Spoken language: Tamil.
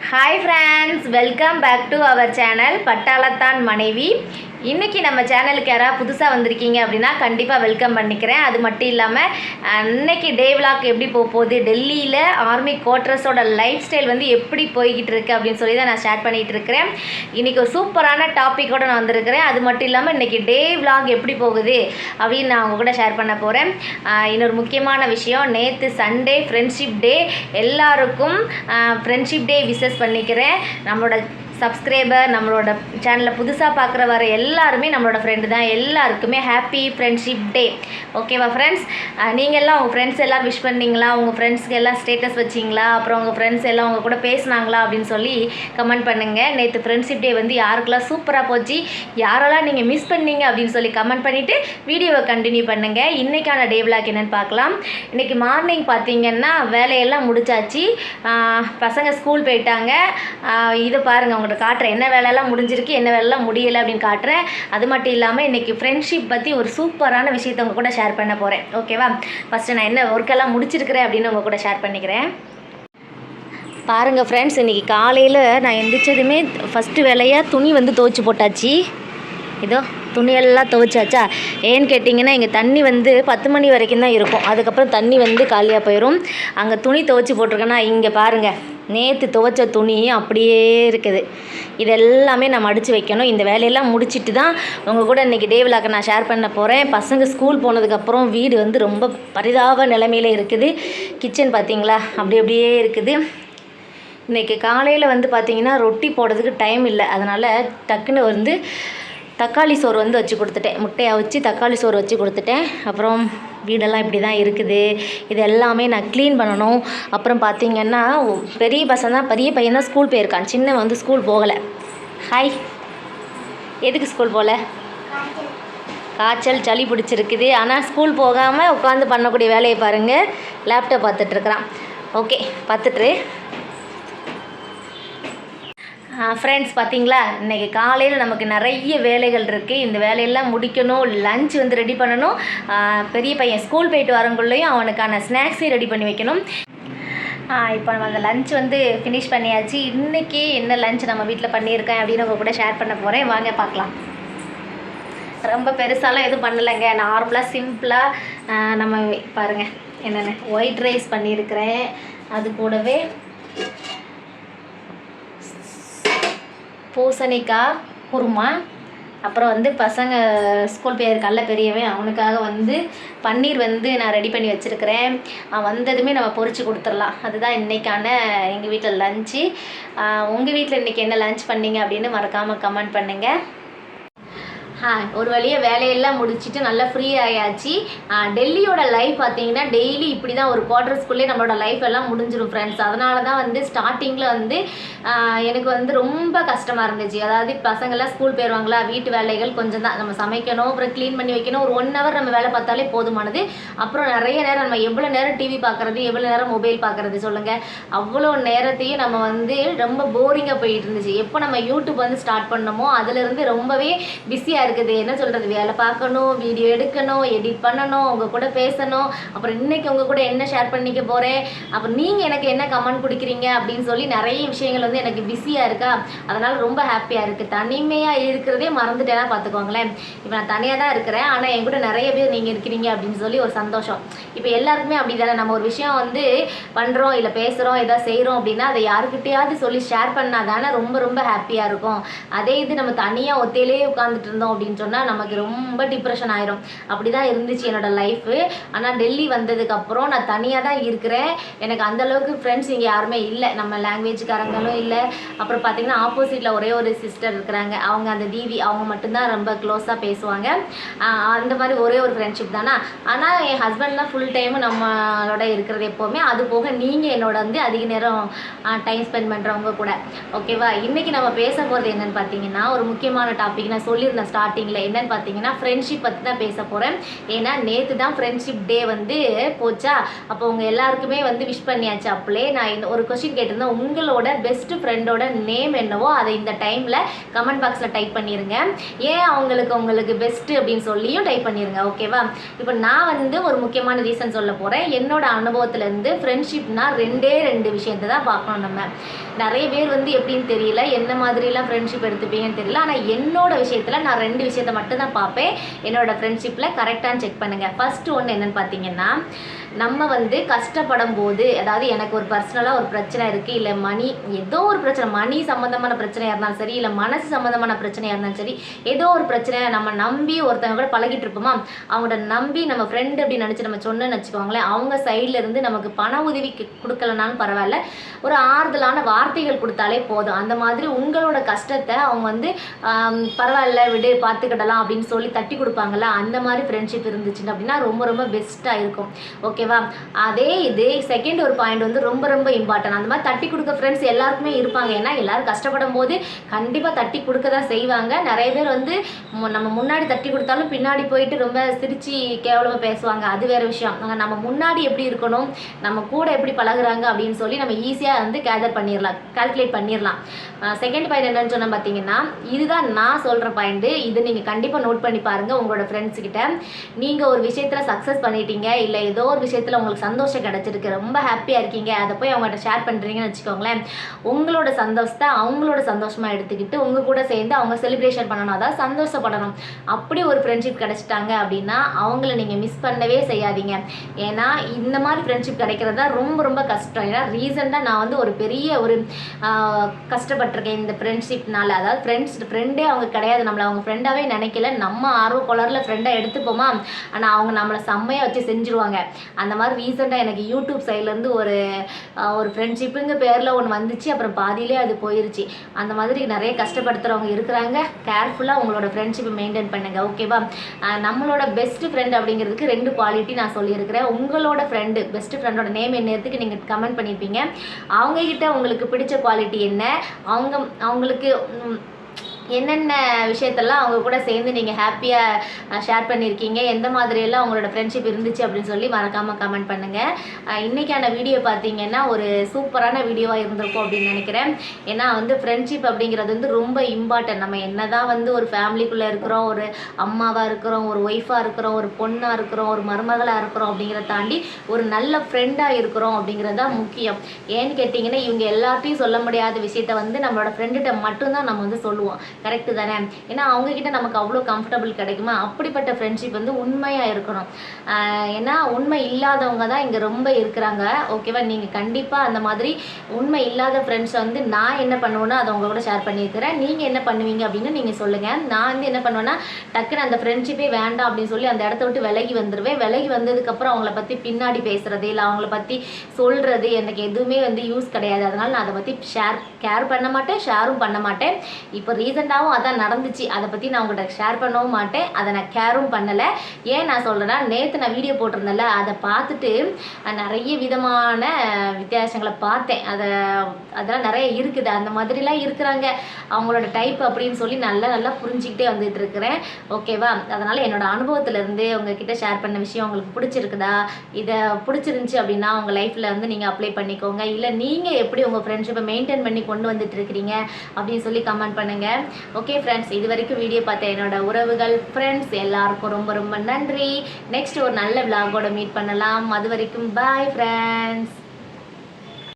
Hi friends welcome back to our channel பட்டாளத்தான் மனைவி இன்றைக்கி நம்ம சேனலுக்கு யாராவது புதுசாக வந்திருக்கீங்க அப்படின்னா கண்டிப்பாக வெல்கம் பண்ணிக்கிறேன். அது மட்டும் இல்லாமல் அன்னைக்கு டே விளாக் எப்படி போக போகுது டெல்லியில் ஆர்மி குவார்ட்டர்ஸோட லைஃப் ஸ்டைல் வந்து எப்படி போய்கிட்டு இருக்கு அப்படின்னு சொல்லி தான் நான் ஷேர் பண்ணிகிட்டு இருக்கிறேன். இன்றைக்கி ஒரு சூப்பரான டாப்பிக்கோட நான் வந்திருக்கிறேன். அது மட்டும் இல்லாமல் இன்னைக்கு டே விளாக் எப்படி போகுது அப்படின்னு நான் உங்கள் கூட ஷேர் பண்ண போகிறேன் இன்னொரு முக்கியமான விஷயம் நேற்று சண்டே ஃப்ரெண்ட்ஷிப் டே எல்லாருக்கும் ஃப்ரெண்ட்ஷிப் டே விசஸ் பண்ணிக்கிறேன். நம்மளோட சப்ஸ்கிரைபர் நம்மளோட சேனலை புதுசாக பார்க்குற வர எல்லாருமே நம்மளோட ஃப்ரெண்டு தான். எல்லாருக்குமே ஹாப்பி ஃப்ரெண்ட்ஷிப் டே ஓகேவா ஃப்ரெண்ட்ஸ் நீங்கள் எல்லாம் உங்கள் ஃப்ரெண்ட்ஸ் எல்லாம் விஷ் பண்ணீங்களா? உங்கள் ஃப்ரெண்ட்ஸ்க்கு எல்லாம் ஸ்டேட்டஸ் வச்சிங்களா? அப்புறம் உங்கள் ஃப்ரெண்ட்ஸ் எல்லாம் உங்கள் கூட பேசுனாங்களா? அப்படின்னு சொல்லி கமெண்ட் பண்ணுங்கள் நேற்று ஃப்ரெண்ட்ஷிப் டே வந்து யாருக்கெல்லாம் சூப்பராக போச்சு யாரெல்லாம் நீங்கள் மிஸ் பண்ணீங்க அப்படின்னு சொல்லி கமெண்ட் பண்ணிவிட்டு வீடியோவை கண்டினியூ பண்ணுங்கள் இன்றைக்கான டே விளாக் என்னென்னு பார்க்கலாம். இன்றைக்கி மார்னிங் பார்த்தீங்கன்னா வேலையெல்லாம் முடிச்சாச்சு. பசங்க ஸ்கூல் போயிட்டாங்க. இதை பாருங்கள் உங்கள்கிட்ட காட்டுறேன் என்ன வேலையெல்லாம் முடிஞ்சிருக்கு என்ன வேலையெல்லாம் முடியலை அப்படின்னு காட்டுறேன் அது மட்டும் இல்லாமல் இன்றைக்கி ஃப்ரெண்ட்ஷிப் பற்றி ஒரு சூப்பரான விஷயத்தை உங்கள் கூட ஷேர் பண்ண போகிறேன் ஓகேவா ஃபஸ்ட்டு நான் என்ன ஒர்க்கெல்லாம் முடிச்சிருக்கிறேன் அப்படின்னு உங்கள் கூட ஷேர் பண்ணிக்கிறேன். பாருங்கள் ஃப்ரெண்ட்ஸ் இன்றைக்கி காலையில் நான் எந்திரிச்சதுமே ஃபஸ்ட்டு வேலையாக துணி வந்து துவைச்சி போட்டாச்சு. இதோ துணியெல்லாம் துவைச்சாச்சா? ஏன்னு கேட்டிங்கன்னா இங்கே தண்ணி வந்து பத்து மணி வரைக்கும் தான் இருக்கும். அதுக்கப்புறம் தண்ணி வந்து காலியாக போயிடும் அங்கே துணி துவைச்சி போட்டிருக்கேன்னா இங்கே பாருங்கள் நேற்று துவைச்ச துணி அப்படியே இருக்குது. இதெல்லாமே நான் மடித்து வைக்கணும். இந்த வேலையெல்லாம் முடிச்சிட்டு தான் உங்கள் கூட இன்றைக்கி டே விழாக்க நான் ஷேர் பண்ண போகிறேன் பசங்க ஸ்கூல் போனதுக்கப்புறம் வீடு வந்து ரொம்ப பரிதாப நிலைமையில் இருக்குது. கிச்சன் பார்த்தீங்களா அப்படி அப்படியே இருக்குது. இன்றைக்கி காலையில் வந்து பார்த்திங்கன்னா ரொட்டி போடுறதுக்கு டைம் இல்லை. அதனால் டக்குன்னு வந்து தக்காளி சோறு வந்து வச்சு கொடுத்துட்டேன். முட்டையை வச்சு தக்காளி சோறு வச்சு கொடுத்துட்டேன். அப்புறம் வீடெல்லாம் இப்படி தான் இருக்குது. இது எல்லாமே நான் க்ளீன் பண்ணணும். அப்புறம் பார்த்தீங்கன்னா பெரிய பசங்க தான் பெரிய பையன் தான் ஸ்கூல் போயிருக்கான். சின்னவன் வந்து ஸ்கூல் போகலை. ஹாய் எதுக்கு ஸ்கூல் போகல காய்ச்சல் சளி பிடிச்சிருக்குது. ஆனால் ஸ்கூல் போகாமல் உட்காந்து பண்ணக்கூடிய வேலையை பாருங்கள் லேப்டாப் பார்த்துட்ருக்குறான் ஓகே பார்த்துட்டு ஃப்ரெண்ட்ஸ் பார்த்தீங்களா இன்றைக்கி காலையில் நமக்கு நிறைய வேலைகள் இருக்குது இந்த வேலையெல்லாம் முடிக்கணும் லஞ்ச் வந்து ரெடி பண்ணணும். பெரிய பையன் ஸ்கூல் போயிட்டு வரங்குள்ளேயும் அவனுக்கான ஸ்நாக்ஸையும் ரெடி பண்ணி வைக்கணும். இப்போ நம்ம அந்த லஞ்ச் வந்து ஃபினிஷ் பண்ணியாச்சு. இன்றைக்கி என்ன லஞ்ச் நம்ம வீட்டில் பண்ணியிருக்கேன் அப்படின்னு உங்கள் கூட ஷேர் பண்ண போகிறேன் வாங்க பார்க்கலாம் ரொம்ப பெருசாலாம் எதுவும் பண்ணலைங்க. நார்மலாக சிம்பிளாக நம்ம பாருங்கள் என்னென்ன ஒயிட் ரைஸ் பண்ணியிருக்கிறேன். அது கூடவே பூசணிக்காய் குருமா அப்புறம் வந்து பசங்க ஸ்கூல் போயிருக்கால பெரியவன். அவனுக்காக வந்து பன்னீர் வந்து நான் ரெடி பண்ணி வச்சுருக்கிறேன். அவன் வந்ததுமே நம்ம பொறிச்சு கொடுத்துடலாம். அதுதான் இன்றைக்கான எங்கள் வீட்டில் லஞ்சு உங்கள் வீட்டில் இன்றைக்கி என்ன லஞ்ச் பண்ணீங்க அப்படின்னு மறக்காமல் கமெண்ட் பண்ணுங்கள் ஒரு வழியாக வேலையெல்லாம் முடிச்சுட்டு நல்லா ஃப்ரீ ஆயாச்சு. டெல்லியோட லைஃப் பார்த்தீங்கன்னா டெய்லி இப்படி தான் ஒரு குவார்டர்ஸ்குள்ளே நம்மளோட லைஃப் எல்லாம் முடிஞ்சிடும் ஃப்ரெண்ட்ஸ் அதனால தான் வந்து ஸ்டார்டிங்கில் வந்து எனக்கு வந்து ரொம்ப கஷ்டமாக இருந்துச்சு. அதாவது பசங்கள்லாம் ஸ்கூல் போயிடுவாங்களா வீட்டு வேலைகள் கொஞ்சம் தான். நம்ம சமைக்கணும் அப்புறம் க்ளீன் பண்ணி வைக்கணும். ஒரு ஒன் ஹவர் நம்ம வேலை பார்த்தாலே போதுமானது. அப்புறம் நிறைய நேரம் நம்ம எவ்வளோ நேரம் டிவி பார்க்குறது எவ்வளோ நேரம் மொபைல் பார்க்குறது சொல்லுங்கள் அவ்வளோ நேரத்தையும் நம்ம வந்து ரொம்ப போரிங்காக போயிட்டு இருந்துச்சு. எப்போ நம்ம யூடியூப் வந்து ஸ்டார்ட் பண்ணமோ அதுலேருந்து ரொம்பவே பிஸியாக இருக்குது. என்ன சொல்கிறது வேலை பார்க்கணும் வீடியோ எடுக்கணும் எடிட் பண்ணணும் உங்கள் கூட பேசணும். அப்புறம் இன்னைக்கு உங்கள் கூட என்ன ஷேர் பண்ணிக்க போகிறேன் அப்புறம் நீங்கள் எனக்கு என்ன கமெண்ட் கொடுக்குறீங்க? அப்படின்னு சொல்லி நிறைய விஷயங்கள் வந்து எனக்கு பிஸியாக இருக்கா? அதனால் ரொம்ப ஹாப்பியாக இருக்குது தனிமையாக இருக்கிறதே மறந்துட்டேன்னா பார்த்துக்கோங்களேன். இப்போ நான் தனியாக தான் இருக்கிறேன். ஆனால் என் கூட நிறைய பேர் நீங்கள் இருக்கிறீங்க அப்படின்னு சொல்லி ஒரு சந்தோஷம். இப்போ எல்லாருக்குமே அப்படி தானே நம்ம ஒரு விஷயம் வந்து பண்ணுறோம் இல்லை பேசுகிறோம் ஏதாவது செய்கிறோம் அப்படின்னா அதை யாருக்கிட்டையாவது சொல்லி ஷேர் பண்ணால் தானே ரொம்ப ரொம்ப ஹாப்பியாக இருக்கும். அதே இது நம்ம தனியாக ஒத்தையிலே உட்காந்துட்டு இருந்தோம் அப்படின்னு சொன்னால் நமக்கு ரொம்ப டிப்ரெஷன் ஆயிரும். அப்படி தான் இருந்துச்சு என்னோட லைஃபு ஆனால் டெல்லி வந்ததுக்கப்புறம் நான் தனியாக தான் இருக்கிறேன். எனக்கு அந்தளவுக்கு ஃப்ரெண்ட்ஸ் இங்கே யாருமே இல்லை. நம்ம லாங்குவேஜ்காரங்களும் இல்லை. அப்புறம் பார்த்திங்கன்னா ஆப்போசிட்டில் ஒரே ஒரு சிஸ்டர் இருக்கிறாங்க. அவங்க அந்த தீவி அவங்க மட்டும்தான் ரொம்ப க்ளோஸாக பேசுவாங்க. அந்த மாதிரி ஒரே ஒரு ஃப்ரெண்ட்ஷிப் தானா? ஆனால் என் ஹஸ்பண்ட்லாம் ஃபுல் டைம் நம்மளோட இருக்கிறது எப்போவுமே. அது போக நீங்கள் என்னோட வந்து அதிக நேரம் டைம் ஸ்பெண்ட் பண்ணுறவங்க கூட. ஓகேவா இன்றைக்கி நம்ம பேச போகிறது என்னென்னு பார்த்தீங்கன்னா ஒரு முக்கியமான டாபிக் நான் சொல்லியிருந்தேன் ஸ்டார்ட் ஸ்டார்டிங்கில் என்னன்னு பார்த்தீங்கன்னா ஃப்ரெண்ட்ஷிப் பற்றி தான் பேச போகிறேன் ஏன்னா நேற்று தான் ஃப்ரெண்ட்ஷிப் டே வந்து போச்சா? அப்போ உங்கள் எல்லாருக்குமே வந்து விஷ் பண்ணியாச்சு அப்பளே. நான் இந்த ஒரு கொஸ்டின் கேட்டிருந்தேன். உங்களோட பெஸ்ட் ஃப்ரெண்டோட நேம் என்னவோ அதை இந்த டைமில் கமெண்ட் பாக்ஸில் டைப் பண்ணிடுங்க ஏன் அவங்களுக்கு உங்களுக்கு பெஸ்ட்டு அப்படின்னு சொல்லியும் டைப் பண்ணிடுங்க ஓகேவா இப்போ நான் வந்து ஒரு முக்கியமான ரீசன் சொல்ல போகிறேன் என்னோட அனுபவத்துலேருந்து ஃப்ரெண்ட்ஷிப்னா ரெண்டே ரெண்டு விஷயத்தை தான் பார்க்கணும் நம்ம. நிறைய பேர் வந்து எப்படின்னு தெரியல. என்ன மாதிரிலாம் ஃப்ரெண்ட்ஷிப் எடுத்துப்பீங்கன்னு தெரியல. ஆனால் என்னோட விஷயத்தில் நான் ரெண்டு விஷயத்தை மட்டும் தான் பார்ப்பேன் என்னோடய ஃப்ரெண்ட்ஷிப்பில் கரெக்டானு செக் பண்ணுங்கள் ஃபர்ஸ்ட் ஒன்று என்னன்னு பார்த்தீங்கன்னா நம்ம வந்து கஷ்டப்படும் போது அதாவது எனக்கு ஒரு பர்சனலாக ஒரு பிரச்சனை இருக்குது இல்லை மணி ஏதோ ஒரு பிரச்சனை மணி சம்மந்தமான பிரச்சனையாக இருந்தாலும் சரி இல்லை மனசு சம்மந்தமான பிரச்சனையாக இருந்தாலும் சரி ஏதோ ஒரு பிரச்சனை நம்ம நம்பி ஒருத்தவங்க கூட பழகிட்டு இருப்போமா அவங்கள நம்பி நம்ம ஃப்ரெண்டு அப்படின்னு நினச்சி நம்ம சொன்னோன்னு வச்சுக்கோங்களேன் அவங்க சைடில் இருந்து நமக்கு பண உதவி கொடுக்கலனாலும் பரவாயில்ல. ஒரு ஆறுதலான வார்த்தைகள் கொடுத்தாலே போதும். அந்த மாதிரி உங்களோட கஷ்டத்தை அவங்க வந்து பரவாயில்ல விடு பார்த்துக்கிடலாம் அப்படின்னு சொல்லி தட்டி கொடுப்பாங்கல்ல அந்த மாதிரி ஃப்ரெண்ட்ஷிப் இருந்துச்சுன்னு அப்படின்னா ரொம்ப ரொம்ப பெஸ்ட்டாக இருக்கும். ஓகே ஓகேவா? அதே இது செகண்ட் ஒரு பாயிண்ட் வந்து ரொம்ப ரொம்ப இம்பார்ட்டன்ட் அந்த மாதிரி தட்டி கொடுக்க ஃப்ரெண்ட்ஸ் எல்லாருக்குமே இருப்பாங்க. ஏன்னா எல்லாரும் கஷ்டப்படும் போது கண்டிப்பாக தட்டி கொடுக்க தான் செய்வாங்க. நிறைய பேர் வந்து நம்ம முன்னாடி தட்டி கொடுத்தாலும் பின்னாடி போயிட்டு ரொம்ப சிரித்து கேவலமாக பேசுவாங்க. அது வேறு விஷயம். ஆனா நம்ம முன்னாடி எப்படி இருக்கணும் நம்ம கூட எப்படி பழகுறாங்க அப்படின்னு சொல்லி நம்ம ஈஸியாக வந்து கேதர் பண்ணிடலாம் கால்குலேட் பண்ணிடலாம் செகண்ட் பாயிண்ட் என்னன்னு சொன்னால் பார்த்தீங்கன்னா இதுதான் நான் சொல்கிற பாயிண்ட்டு இது நீங்கள் கண்டிப்பாக நோட் பண்ணி பாருங்கள் உங்களோட ஃப்ரெண்ட்ஸ் கிட்ட. நீங்கள் ஒரு விஷயத்தில் சக்ஸஸ் பண்ணிட்டீங்க இல்லை ஏதோ ஒரு விஷயத்தில் உங்களுக்கு சந்தோஷம் கிடச்சிருக்கு. ரொம்ப ஹாப்பியாக இருக்கீங்க. அதை போய் அவங்கள்ட்ட ஷேர் பண்ணுறீங்கன்னு வச்சுக்கோங்களேன். உங்களோட சந்தோஷத்தை அவங்களோட சந்தோஷமாக எடுத்துக்கிட்டு உங்கள் கூட சேர்ந்து அவங்க செலிப்ரேஷன் பண்ணணும். அதாவது சந்தோஷப்படணும். அப்படி ஒரு ஃப்ரெண்ட்ஷிப் கிடச்சிட்டாங்க அப்படின்னா அவங்கள நீங்கள் மிஸ் பண்ணவே செய்யாதீங்க. ஏன்னா இந்த மாதிரி ஃப்ரெண்ட்ஷிப் கிடைக்கிறது தான் ரொம்ப ரொம்ப கஷ்டம். ஏன்னா ரீசெண்டாக நான் வந்து ஒரு பெரிய ஒரு கஷ்டப்பட்டிருக்கேன் இந்த ஃப்ரெண்ட்ஷிப்னால அதாவது ஃப்ரெண்ட்ஸ் ஃப்ரெண்டே அவங்க கிடையாது. நம்மளை அவங்க ஃப்ரெண்டாகவே நினைக்கல. நம்ம ஆர்வ கொளரில் ஃப்ரெண்டாக எடுத்துப்போமா? ஆனால் அவங்க நம்மளை செம்மையாக வச்சு செஞ்சுருவாங்க. அந்த மாதிரி ரீசெண்டாக எனக்கு யூடியூப் சைட்லேருந்து ஒரு ஒரு ஃப்ரெண்ட்ஷிப்புங்க பேரில் ஒன்று வந்துச்சு. அப்புறம் பாதியிலே அது போயிருச்சு. அந்த மாதிரி நிறைய கஷ்டப்படுத்துகிறவங்க இருக்கிறாங்க. கேர்ஃபுல்லாக உங்களோட ஃப்ரெண்ட்ஷிப்பை மெயின்டைன் பண்ணுங்கள் ஓகேவா நம்மளோட பெஸ்ட் ஃப்ரெண்ட் அப்படிங்கிறதுக்கு ரெண்டு குவாலிட்டி நான் சொல்லியிருக்கிறேன். உங்களோட ஃப்ரெண்டு பெஸ்ட் ஃப்ரெண்டோட நேம் என்னத்துக்கு நீங்கள் கமெண்ட் பண்ணியிருப்பீங்க அவங்கக்கிட்ட உங்களுக்கு பிடிச்ச குவாலிட்டி என்ன? அவங்க அவங்களுக்கு என்னென்ன விஷயத்தெல்லாம் அவங்க கூட சேர்ந்து நீங்கள் ஹாப்பியாக ஷேர் பண்ணியிருக்கீங்க எந்த மாதிரியெல்லாம் உங்களோட ஃப்ரெண்ட்ஷிப் இருந்துச்சு அப்படின்னு சொல்லி மறக்காமல் கமெண்ட் பண்ணுங்கள் இன்றைக்கான வீடியோ பார்த்தீங்கன்னா ஒரு சூப்பரான வீடியோவாக இருந்திருக்கும் அப்படின்னு நினைக்கிறேன். ஏன்னா வந்து ஃப்ரெண்ட்ஷிப் அப்படிங்கிறது வந்து ரொம்ப இம்பார்ட்டன்ட் நம்ம என்ன தான் வந்து ஒரு ஃபேமிலிக்குள்ளே இருக்கிறோம் ஒரு அம்மாவாக இருக்கிறோம் ஒரு ஒய்ஃபாக இருக்கிறோம் ஒரு பொண்ணாக இருக்கிறோம் ஒரு மருமகளாக இருக்கிறோம் அப்படிங்கிறத தாண்டி ஒரு நல்ல ஃப்ரெண்டாக இருக்கிறோம் அப்படிங்கிறது தான் முக்கியம். ஏன்னு கேட்டிங்கன்னா இவங்க எல்லாத்தையும் சொல்ல முடியாத விஷயத்த வந்து நம்மளோட ஃப்ரெண்டுகிட்ட மட்டும்தான் நம்ம வந்து சொல்லுவோம். கரெக்டு தானே? ஏன்னா அவங்கக்கிட்ட நமக்கு அவ்வளோ கம்ஃபர்டபுள் கிடைக்குமா? அப்படிப்பட்ட ஃப்ரெண்ட்ஷிப் வந்து உண்மையாக இருக்கணும். ஏன்னா உண்மை இல்லாதவங்க தான் இங்கே ரொம்ப இருக்கிறாங்க. ஓகேவா நீங்கள் கண்டிப்பாக அந்த மாதிரி உண்மை இல்லாத ஃப்ரெண்ட்ஸை வந்து நான் என்ன பண்ணுவேன்னா அதை உங்க கூட ஷேர் பண்ணியிருக்கிறேன். நீங்கள் என்ன பண்ணுவீங்க அப்படின்னு நீங்கள் சொல்லுங்கள் நான் வந்து என்ன பண்ணுவேன்னா டக்குன்னு அந்த ஃப்ரெண்ட்ஷிப்பே வேண்டாம் அப்படின்னு சொல்லி அந்த இடத்த விட்டு விலகி வந்துடுவேன் விலகி வந்ததுக்கப்புறம் அவங்கள பற்றி பின்னாடி பேசுகிறது இல்லை அவங்கள பற்றி சொல்கிறது எனக்கு எதுவுமே வந்து யூஸ் கிடையாது. அதனால் நான் அதை பற்றி ஷேர் கேர் பண்ண மாட்டேன் ஷேரும் பண்ண மாட்டேன். இப்போ ரீசெண்டாகவும் அதான் நடந்துச்சு. அதை பற்றி நான் உங்கள்கிட்ட ஷேர் பண்ணவும் மாட்டேன். அதை நான் கேரும் பண்ணலை. ஏன் நான் சொல்கிறேன்னா நேற்று நான் வீடியோ போட்டிருந்தேன்ல அதை பார்த்துட்டு நிறைய விதமான வித்தியாசங்களை பார்த்தேன். அதை அதெல்லாம் நிறைய இருக்குது. அந்த மாதிரிலாம் இருக்கிறாங்க. அவங்களோட டைப் அப்படின்னு சொல்லி நல்லா நல்லா புரிஞ்சுக்கிட்டே வந்துட்டு இருக்கிறேன். ஓகேவா அதனால் என்னோட அனுபவத்திலேருந்து உங்ககிட்ட ஷேர் பண்ண விஷயம் உங்களுக்கு பிடிச்சிருக்குதா? இதை பிடிச்சிருந்துச்சி அப்படின்னா உங்கள் லைஃப்பில் வந்து நீங்கள் அப்ளை பண்ணிக்கோங்க. இல்லை நீங்கள் எப்படி உங்கள் ஃப்ரெண்ட்ஷிப்பை மெயின்டைன் பண்ணி கொண்டு வந்துட்டு இருக்கிறீங்க அப்படின்னு சொல்லி கமெண்ட் பண்ணுங்கள் ஓகே ஃப்ரெண்ட்ஸ் இது வரைக்கும் வீடியோ பார்த்த என்னோட உறவுகள் ஃப்ரெண்ட்ஸ் எல்லாருக்கும் ரொம்ப ரொம்ப நன்றி. நெக்ஸ்ட் ஒரு நல்ல விலாகோட மீட் பண்ணலாம். அது வரைக்கும் பாய் ஃப்ரெண்ட்ஸ்